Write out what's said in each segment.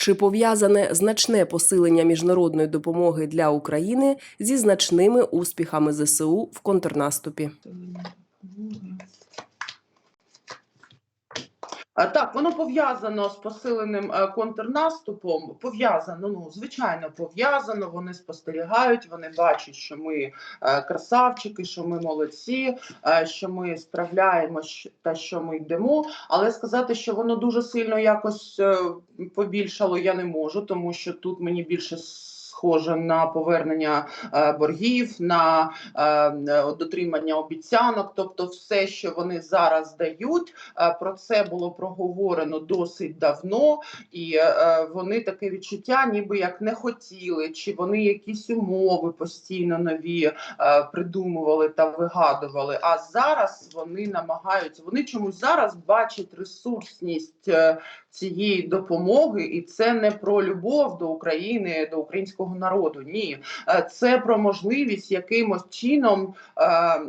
Чи пов'язане значне посилення міжнародної допомоги для України зі значними успіхами ЗСУ в контрнаступі? Так, воно пов'язано з посиленим е, контрнаступом. Пов'язано, ну звичайно, пов'язано. Вони спостерігають, вони бачать, що ми е, красавчики, що ми молодці, е, що ми справляємось та що ми йдемо. Але сказати, що воно дуже сильно якось е, побільшало, я не можу, тому що тут мені більше. Схоже на повернення е, боргів, на е, е, дотримання обіцянок, тобто все, що вони зараз дають, Про це було проговорено досить давно, і вони таке відчуття, ніби як не хотіли, чи вони якісь умови постійно нові придумували та вигадували. А зараз вони намагаються, вони чомусь зараз бачать ресурсність цієї допомоги, і це не про любов до України, до українського народу. Ні, Е, це про можливість якимось чином. е,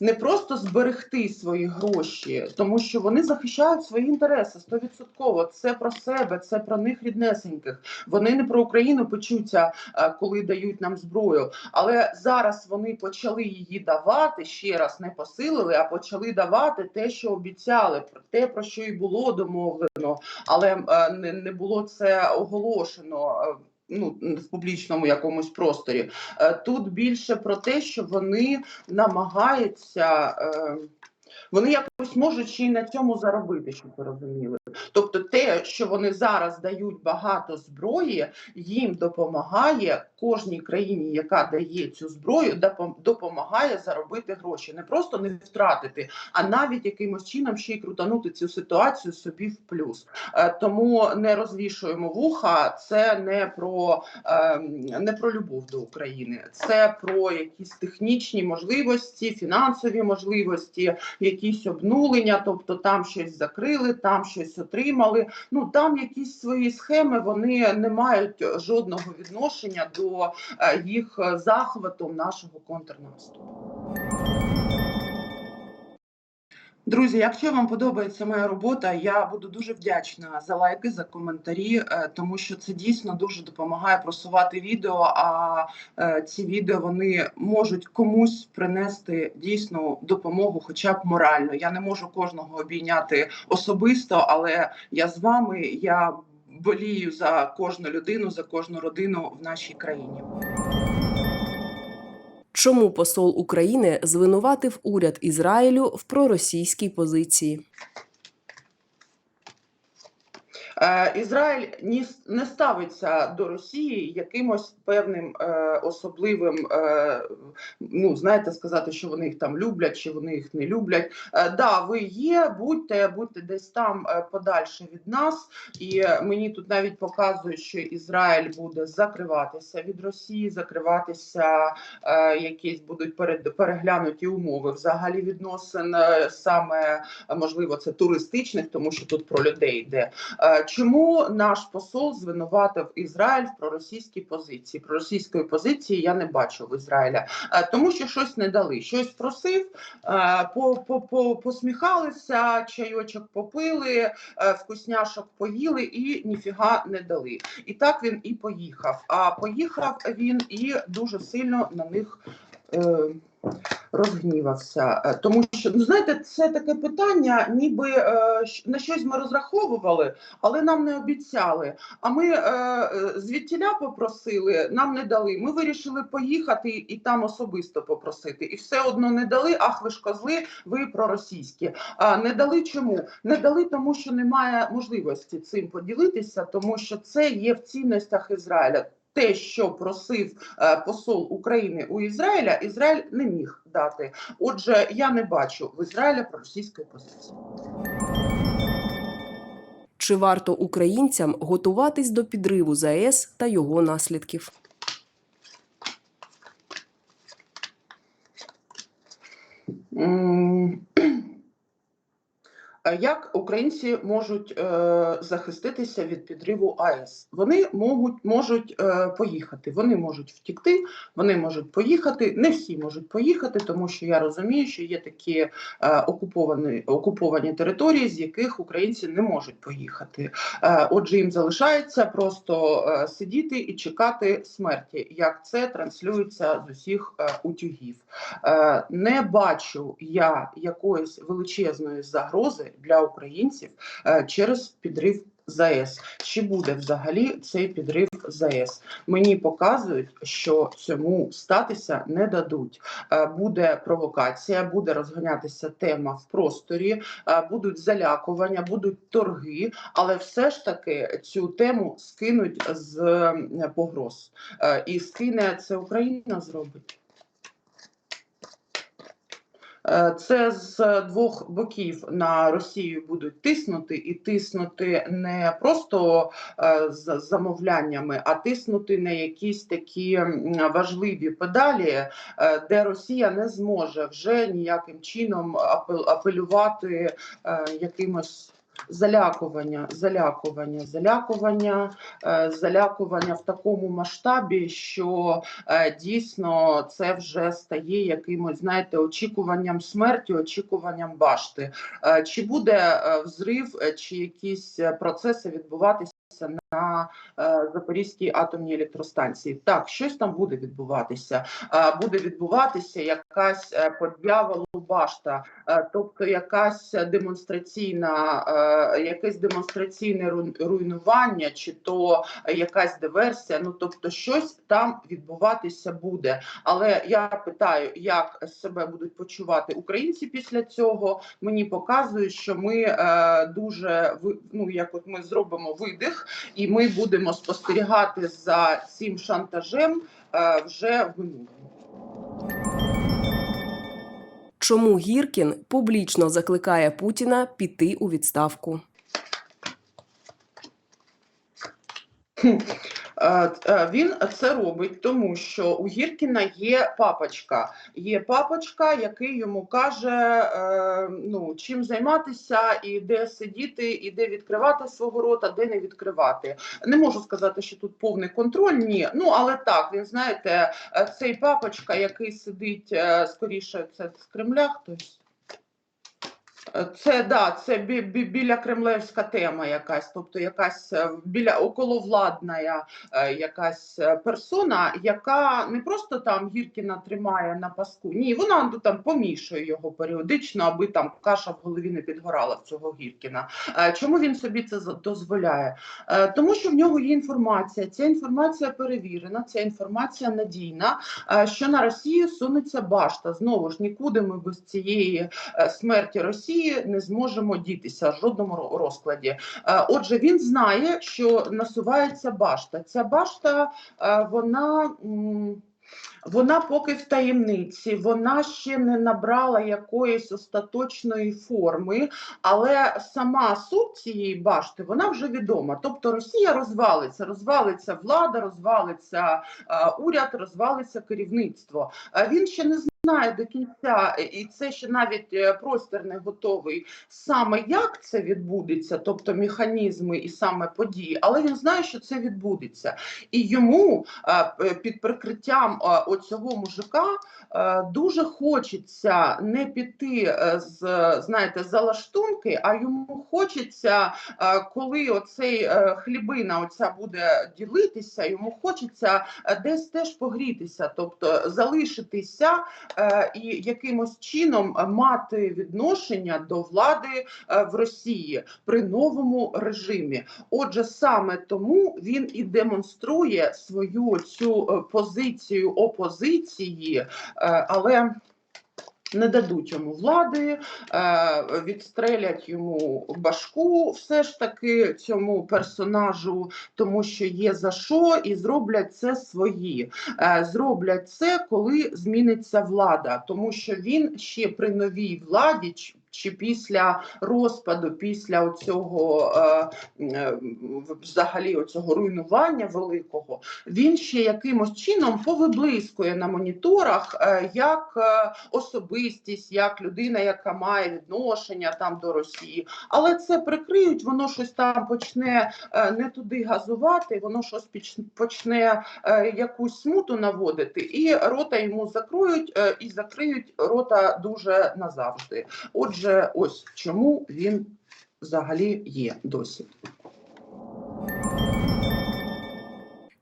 не просто зберегти свої гроші, тому що вони захищають свої інтереси стовідсотково. Це про себе, це про них ріднесеньких. Вони не про Україну печуться, е, коли дають нам зброю. Але зараз вони почали її давати ще раз, не посилили, а почали давати те, що обіцяли, про те, про що і було домовлено, але не було це оголошено. Ну, в публічному якомусь просторі. Е, тут більше про те, що вони намагаються, е, вони якось можуть ще й на цьому заробити, щоб ви розуміли. Тобто, те, що вони зараз дають багато зброї, їм допомагає кожній країні, яка дає цю зброю, допомагає заробити гроші, не просто не втратити, а навіть якимось чином ще й крутанути цю ситуацію собі в плюс. Е, Тому не розвішуємо вуха. Це не про ем, не про любов до України, це про якісь технічні можливості, фінансові можливості, якісь обнулення, тобто там щось закрили, там щось отримали. Ну там якісь свої схеми, вони не мають жодного відношення до е, їх е, захвату нашого контрнаступу. Друзі, якщо вам подобається моя робота, я буду дуже вдячна за лайки, за коментарі, е, тому що це дійсно дуже допомагає просувати відео. А е, ці відео вони можуть комусь принести дійсну допомогу, хоча б морально. Я не можу кожного обійняти особисто, але я з вами. Я болію за кожну людину, за кожну родину в нашій країні. Чому посол України звинуватив уряд Ізраїлю в проросійській позиції? Е, Ізраїль ні, не ставиться до Росії якимось певним е, особливим, е, ну знаєте, сказати, що вони їх там люблять, чи вони їх не люблять. Да, ви є, будьте, будьте десь там подальше від нас. І мені тут навіть показують, що Ізраїль буде закриватися від Росії, закриватися, якісь будуть перед, переглянуті умови взагалі відносин, саме можливо, це туристичних, тому що тут про людей йде. Чому наш посол звинуватив Ізраїль в проросійській позиції? Проросійської позиції я не бачу в Ізраїля, Е, тому що щось не дали. Щось просив, е, по, посміхалися, чайочок попили, е, вкусняшок поїли і ніфіга не дали. І так він і поїхав. А поїхав він і дуже сильно на них. Розгнівався, Е, тому що ну знаєте, це таке питання, ніби е, на щось ми розраховували, але нам не обіцяли. А ми е, е, звідтіля попросили, нам не дали. Ми вирішили поїхати і там особисто попросити. І все одно не дали. Ах, ви ж козли, ви проросійські. А не дали чому? Не дали, тому що немає можливості цим поділитися, тому що це є в цінностях Ізраїля. Те, що просив е, посол України у Ізраїля, Ізраїль не міг дати. Отже, я не бачу в Ізраїля проросійської позиції. Чи варто українцям готуватись до підриву ЗАЕС та його наслідків? Е, Як українці можуть е, захиститися від підриву АЕС? Вони можуть, можуть е, поїхати, вони можуть втікти, вони можуть поїхати. Не всі можуть поїхати, тому що я розумію, що є такі е, окуповані, окуповані території, з яких українці не можуть поїхати. Е, отже, їм залишається просто е, сидіти і чекати смерті, як це транслюється з усіх е, утюгів. Е, не бачу я якоїсь величезної загрози для українців е, через підрив ЗАЕС. Чи буде взагалі цей підрив ЗАЕС? Мені показують, що цьому статися не дадуть. Е, Буде провокація, буде розганятися тема в просторі, е, будуть залякування, будуть торги, але все ж таки цю тему скинуть з погроз. І скине це Україна зробить. Е, Це з двох боків на Росію будуть тиснути і тиснути не просто е, з замовляннями, а тиснути на якісь такі важливі педалі, е, де Росія не зможе вже ніяким чином апел- апелювати якимось. Залякування, залякування, залякування, е, залякування в такому масштабі, що е, дійсно це вже стає якимось, знаєте, очікуванням смерті, очікуванням башти. Е, Чи буде взрив, чи якісь процеси відбуватися на е, Запорізькій атомній електростанції? Так, щось там буде відбуватися. Е, Буде відбуватися якась е, по башта, тобто якась демонстраційна, якесь демонстраційне руйнування, чи то якась диверсія. Ну тобто, щось там відбуватися буде. Але я питаю, як себе будуть почувати українці після цього. Мені показують, що ми дуже ну, як от ми зробимо видих, і ми будемо спостерігати за цим шантажем е, вже в минулому. Чому Гіркін публічно закликає Путіна піти у відставку? Е, е, Він це робить, тому що у Гіркіна є папочка. Є папочка, який йому каже, е, ну чим займатися, і де сидіти, і де відкривати свого рота, де не відкривати. Не можу сказати, що тут повний контроль. Ні, ну але так він знаєте, цей папочка, який сидить скоріше, це з Кремля хтось. Це да, це бі, бі, біля кремлевська тема якась, тобто якась е, біля околовладна е, якась е, персона, яка не просто там Гіркіна тримає на паску, ні, вона там помішує його періодично, аби там каша в голові не підгорала в цього Гіркіна. Чому він собі це дозволяє? Тому що в нього є інформація. Ця інформація перевірена, ця інформація надійна, що на Росію сунеться башта. Знову ж нікуди ми без цієї смерті Росії не зможемо дітися в жодному розкладі. Е, Отже, він знає, що насувається башта. Ця башта е, вона. Вона поки в таємниці, вона ще не набрала якоїсь остаточної форми, але сама суть цієї башти вона вже відома. Тобто Росія розвалиться, розвалиться влада, розвалиться е, уряд, розвалиться керівництво. Він ще не знає до кінця, і це ще навіть е, простір не готовий. Саме як це відбудеться, тобто механізми і саме події, але він знає, що це відбудеться, і йому е, під прикриттям е, оцього мужика дуже хочеться не піти з знаєте за а йому хочеться, коли оцей хлібина оця буде ділитися, йому хочеться десь теж погрітися, тобто залишитися і якимось чином е, мати відношення до влади е, в Росії при новому режимі. Отже, саме тому він і демонструє свою цю е, позицію опозиції, е, але. Не дадуть йому влади, е, відстрелять йому башку, все ж таки цьому персонажу, тому що є за що, і зроблять це свої. Е, Зроблять це, коли зміниться влада, тому що він ще при новій владі, чи після розпаду, після цього е, е, взагалі оцього руйнування великого, він ще якимось чином повиблискує на моніторах е, як особистість, як людина, яка має відношення там до Росії. Але це прикриють, воно щось там почне не туди газувати, воно щось почне якусь смуту наводити, і рота йому закроють і закриють рота дуже назавжди. Отже, ось чому він взагалі є досі.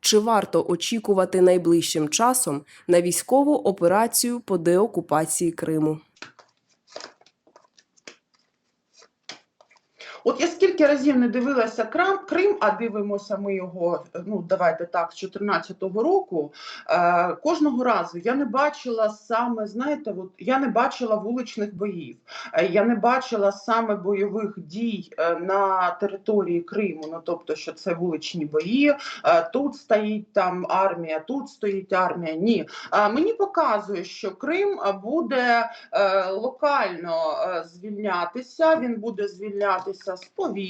Чи варто очікувати найближчим часом на військову операцію по деокупації Криму? От я скільки разів не дивилася Крам, Крим, а дивимося ми його, ну давайте так, з 14-го року. Е, кожного разу я не бачила саме, знаєте, от я не бачила вуличних боїв, е, я не бачила саме бойових дій е, на території Криму. Ну тобто, що це вуличні бої, е, тут стоїть там армія, тут стоїть армія. Ні, е, мені показує, що Крим е, буде е, локально е, звільнятися. Він буде звільнятися з повітря,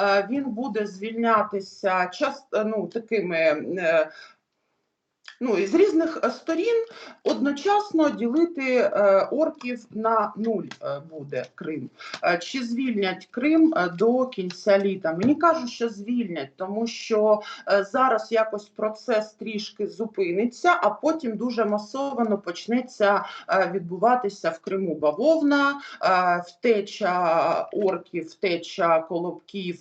е, він буде звільнятися час, е, ну, такими. Ну, і з різних е, сторін одночасно ділити е, орків на нуль е, буде Крим. Чи звільнять Крим до кінця літа? Мені кажуть, що звільнять, тому що зараз якось процес трішки зупиниться, а потім дуже масовано почнеться відбуватися в Криму бавовна, втеча орків, втеча колобків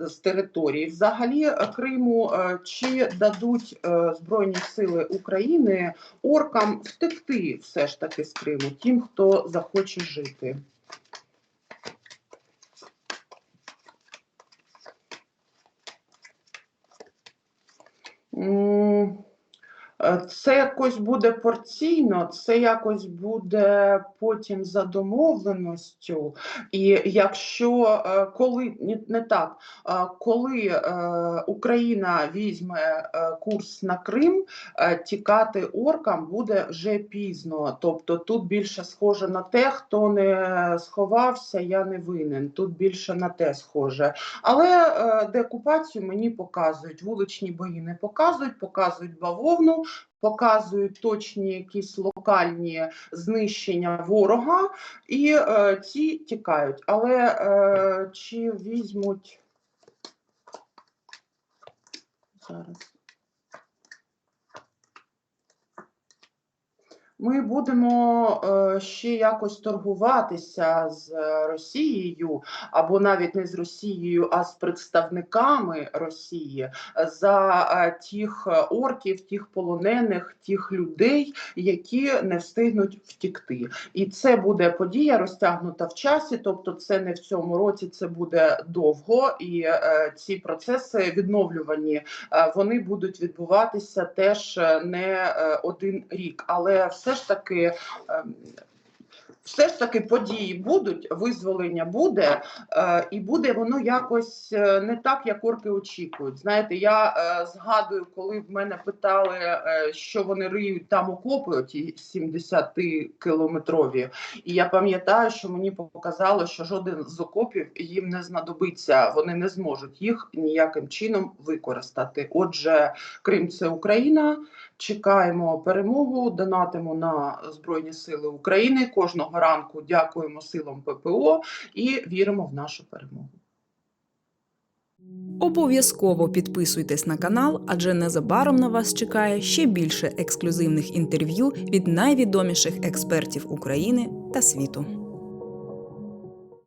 з території. Взагалі Криму чи дадуть Збройні сили України оркам втекти все ж таки з Криму, тим, хто захоче жити. Е, Це якось буде порційно, це якось буде потім за домовленістю. І якщо е, коли не так, е, коли Україна візьме курс на Крим, тікати оркам буде вже пізно. Тобто тут більше схоже на те, хто не сховався, я не винен. Тут більше на те схоже. Але деокупацію мені показують. Вуличні бої не показують, показують бавовну, показують точні якісь локальні знищення ворога, і е, ці тікають. Але е, чи візьмуть зараз? Ми будемо е, ще якось торгуватися з Росією, або навіть не з Росією, а з представниками Росії за е, тих орків, тих полонених, тих людей, які не встигнуть втікти. І це буде подія розтягнута в часі, тобто це не в цьому році, це буде довго, і е, ці процеси відновлювані вони будуть відбуватися теж не один рік, але все ж таки. Все ж таки події будуть, визволення буде, е, і буде воно якось е, не так, як орки очікують. Знаєте, я е, згадую, коли в мене питали, е, що вони риють там окопи, ті 70-кілометрові. І я пам'ятаю, що мені показало, що жоден з окопів їм не знадобиться, вони не зможуть їх ніяким чином використати. Отже, Крим це Україна. Чекаємо перемогу, донатимо на Збройні Сили України. Кожного ранку дякуємо силам ППО і віримо в нашу перемогу. Обов'язково підписуйтесь на канал, адже незабаром на вас чекає ще більше ексклюзивних інтерв'ю від найвідоміших експертів України та світу.